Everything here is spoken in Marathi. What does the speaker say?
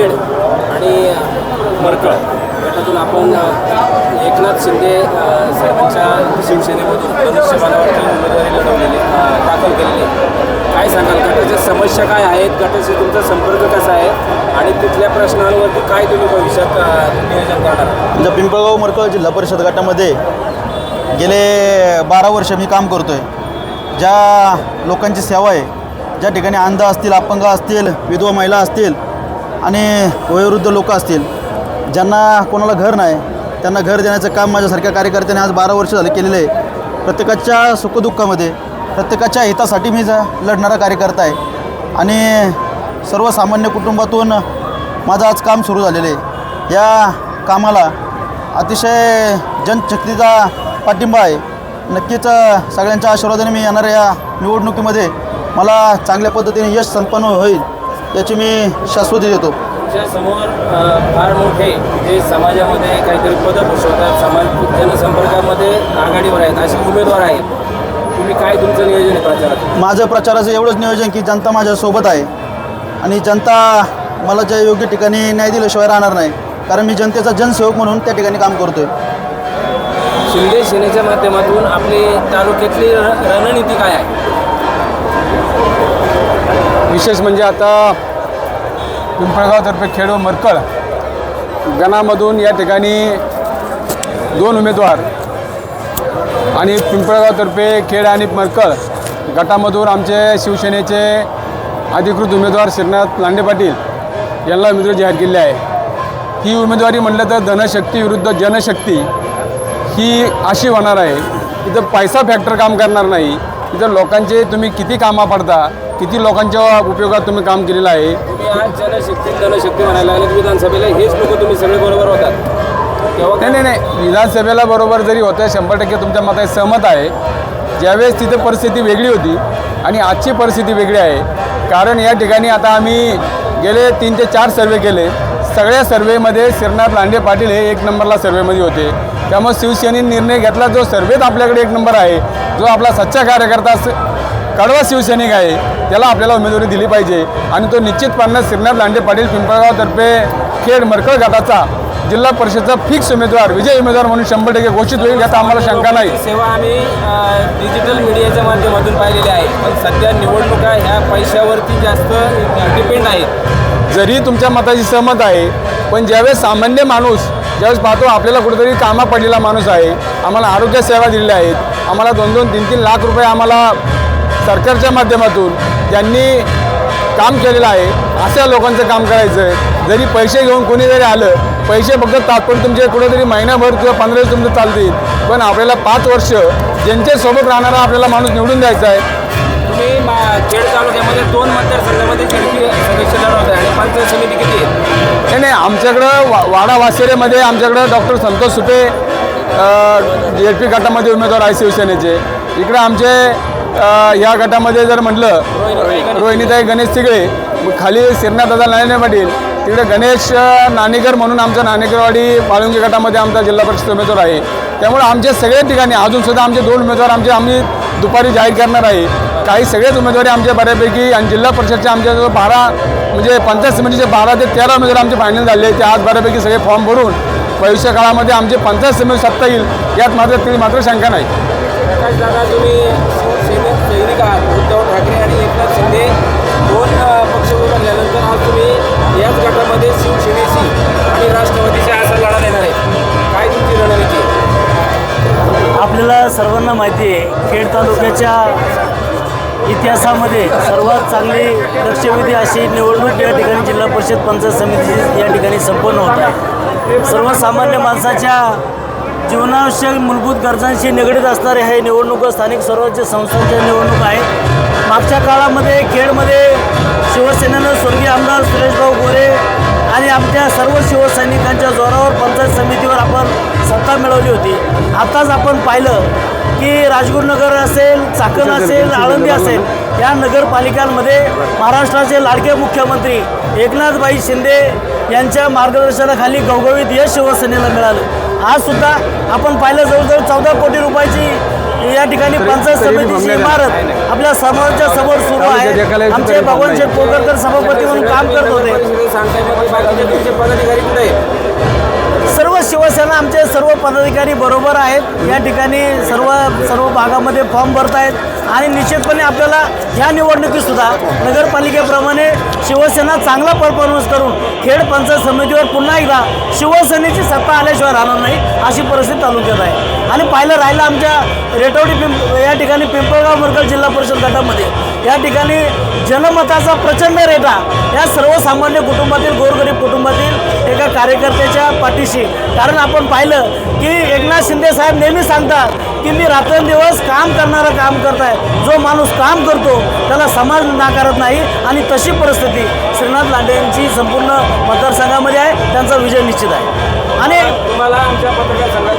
खेड आणि मरकळ. गटातून आपण एकनाथ शिंदे साहेबांच्या शिवसेनेमधून मनुष्य मानावरती उमेदवारी लढवलेली दाखल केलेली काय सांगाल? गटाच्या समस्या काय आहेत? गटाशी तुमचा संपर्क कसा आहे? आणि तिथल्या प्रश्नांवरती काय तुम्ही भविष्यात नियोजन करणार म्हणजे पिंपळगाव मरकळ जिल्हा परिषद गटामध्ये गेले बारा वर्ष मी काम करतो आहे ज्या लोकांची सेवा आहे ज्या ठिकाणी अंध असतील अपंग असतील विधवा महिला असतील आणि वयोवृद्ध लोक असतील ज्यांना कोणाला घर नाही त्यांना घर देण्याचं काम माझ्यासारख्या कार्यकर्त्याने आज बारा वर्ष झाले केलेलं आहे. प्रत्येकाच्या सुखदुःखामध्ये प्रत्येकाच्या हितासाठी मी लढणारा कार्यकर्ता आहे. आणि सर्वसामान्य कुटुंबातून माझं आज काम सुरू झालेलं आहे. या कामाला अतिशय जनशक्तीचा पाठिंबा आहे. नक्कीच सगळ्यांच्या आशीर्वादाने मी येणाऱ्या या निवडणुकीमध्ये मला चांगल्या पद्धतीने यश संपन्न होईल. याची मी शाश्वती देतो. समोर फार मोठे जे समाजामध्ये काहीतरी पदं भूषवतात समाज जनसंपर्कामध्ये आघाडीवर आहेत असे उमेदवार आहेत. तुम्ही काय तुमचं नियोजन आहे प्रचारात माझं प्रचाराचं एवढंच नियोजन की जनता माझ्यासोबत आहे. आणि जनता मला ज्या योग्य ठिकाणी न्याय दिल्याशिवाय राहणार नाही. कारण मी जनतेचा जनसेवक म्हणून त्या ठिकाणी काम करतो आहे शिंदे सेनेच्या माध्यमातून आपली तालुक्यातली रणनीती काय आहे? विशेष म्हणजे आता पिंपळगावतर्फे खेडो मरकळ गणामधून या ठिकाणी दोन उमेदवार आणि पिंपळगावतर्फे खेड आणि मरकळ गटामधून आमचे शिवसेनेचे अधिकृत उमेदवार श्रीनाथ लांडे पाटील यांना उमेदवारी जाहीर केली आहे. ही उमेदवारी म्हटलं तर धनशक्ती विरुद्ध जनशक्ती ही अशी होणार आहे. इथं पैसा फॅक्टर काम करणार नाही. इथं लोकांचे तुम्ही किती कामा पडता? किती लोकांच्या उपयोगात तुम्ही काम केलेलं आहे? तुम्ही आज जनशक्ती जनशक्ती म्हणायला लागले विधानसभेला हेच लोक तुम्ही सगळे बरोबर होतात. तेव्हा नाही नाही नाही. विधानसभेला बरोबर जरी होतं शंभर टक्के तुमच्या मताशी सहमत आहे. ज्यावेळेस तिथे परिस्थिती वेगळी होती आणि आजची परिस्थिती वेगळी आहे. कारण या ठिकाणी आता आम्ही गेले तीन ते चार सर्वे केले. सगळ्या सर्वेमध्ये श्रीनाथ लांडे पाटील हे एक नंबरला सर्वेमध्ये होते. त्यामुळे शिवसेनेने निर्णय घेतला. जो सर्वेत आपल्याकडे एक नंबर आहे जो आपला सच्चा कार्यकर्ता स- कडवा शिवसैनिक आहे त्याला आपल्याला उमेदवारी दिली पाहिजे. आणि तो निश्चितपणे श्रीनाथ लांडे पाटील पिंपळगावतर्फे खेड मरकळ गटाचा जिल्हा परिषदचा फिक्स उमेदवार विजय उमेदवार म्हणून शंभर टक्के घोषित होईल यात आम्हाला शंका नाही. सेवा आम्ही डिजिटल मीडियाच्या माध्यमातून पाहिलेली आहे. पण सध्या निवडणुका ह्या पैशावरती जास्त डिपेंड आहेत. जरी तुमच्या मताची सहमत आहे पण ज्यावेळेस सामान्य माणूस ज्यावेळेस पाहतो आपल्याला कुठेतरी कामा पडलेला माणूस आहे. आम्हाला आरोग्य सेवा दिलेल्या आहेत. आम्हाला दोन दोन तीन तीन लाख रुपये आम्हाला सरकारच्या माध्यमातून त्यांनी काम केलेलं आहे. अशा लोकांचं काम करायचं आहे. जरी पैसे घेऊन कोणी जरी आलं पैसे फक्त तात्पुरते तुमचे कुठेतरी महिनाभर किंवा पंधरा दिवस तुमचं चालतील. पण आपल्याला पाच वर्ष ज्यांच्यासोबत राहणारा आपल्याला माणूस निवडून द्यायचा आहे मा- खेड तालुक्यामध्ये दोन मतदारसंघामध्ये झडपी सदस्य लढवत आहे आणि पंचायत समिती किती आहे? नाही नाही आमच्याकडं वा वाडा वासेरेमध्ये आमच्याकडं doctor Santosh Supe ji L P गटामध्ये उमेदवार आहे शिवसेनेचे. इकडं आमचे ह्या गटामध्ये जर म्हटलं रोहिणीताई गणेश तिगळे खाली श्रीनाथदादा नारायण पाटील तिकडे गणेश नाणेकर म्हणून आमचा नाणेकरवाडी माळुंगी गटामध्ये आमचा जिल्हा परिषद उमेदवार आहे. त्यामुळे आमच्या सगळ्या ठिकाणी अजूनसुद्धा आमचे दोन उमेदवार आमचे आम्ही दुपारी जाहीर करणार आहे. काही सगळेच उमेदवारी आमच्या बऱ्यापैकी आणि जिल्हा परिषदचे आमच्या जवळ बारा म्हणजे पंचायत समितीचे बारा ते तेरा उमेदवार आमचे फायनल झाले ते आज बऱ्यापैकी सगळे फॉर्म भरून भविष्य काळामध्ये आमचे पंचायत समिती सत्ता येईल यात मात्र तरी मात्र शंका नाही. तुम्ही शिवसेनेत उद्धव ठाकरे आणि एकनाथ शिंदे दोन पक्ष पक्ष उभारल्यानंतर आज तुम्ही याच गटामध्ये शिवसेनेशी आणि राष्ट्रवादी सर्वांना माहिती आहे खेड तालुक्याच्या इतिहासामध्ये सर्वात चांगली लक्षवेधी अशी निवडणूक या ठिकाणी जिल्हा परिषद पंचायत समितीची या ठिकाणी संपन्न होत आहे. सर्वसामान्य माणसाच्या जीवनावश्यक मूलभूत गरजांशी निगडीत असणारे हे निवडणूक स्थानिक स्वराज्य संस्थांच्या निवडणूक आहेत मागच्या काळामध्ये खेडमध्ये शिवसेनेनं स्वर्गीय आमदार सुरेशभाऊ गोरे आणि आमच्या सर्व शिवसैनिकांच्या जोरावर पंचायत समितीवर आपण सत्ता मिळवली होती. आताच आपण पाहिलं की राजगुरुनगर असेल चाकण असेल आळंदी असेल या नगरपालिकांमध्ये महाराष्ट्राचे लाडके मुख्यमंत्री एकनाथबाई शिंदे यांच्या मार्गदर्शनाखाली घवघवीत यश शिवसेनेला मिळालं. आज सुद्धा आपण पाहिलं जवळजवळ चौदा कोटी रुपयाची या ठिकाणी पंचायत समितीची इमारत आपल्या समोरच्या समोर सुरू आहे. आमचे भगवान शेठ कोकरकर सभापती म्हणून काम करत होते. शिवसेना आमचे सर्व पदाधिकारी बरोबर आहेत. या ठिकाणी सर्व सर्व भागामध्ये फॉर्म भरत आहेत. आणि निश्चितपणे आपल्याला ह्या निवडणुकीतसुद्धा नगरपालिकेप्रमाणे शिवसेना चांगला परफॉर्मन्स करून खेड पंचायत समितीवर पुन्हा एकदा शिवसेनेची सत्ता आल्याशिवाय राहणार नाही अशी परिस्थिती तालुक्यात आहे. आणि पाहिलं राहिलं आमच्या रेटवडी पिंप या ठिकाणी पिंपळगाव मरकल जिल्हा परिषद गटामध्ये. या ठिकाणी जनमताचा प्रचंड रेटा या सर्वसामान्य कुटुंबातील गोरगरीब कुटुंबातील एका कार्यकर्त्याच्या पाठीशी. कारण आपण पाहिलं की एकनाथ शिंदे साहेब नेहमी सांगतात की मी रात्रंदिवस काम करणारं काम करत आहे जो माणूस काम करतो त्याला समाज नाकारत नाही आणि तशी परिस्थिती श्रीनाथ लांडे यांची संपूर्ण मतदारसंघामध्ये आहे. त्यांचा विजय निश्चित आहे. आणि तुम्हाला आमच्या पत्रकार संघात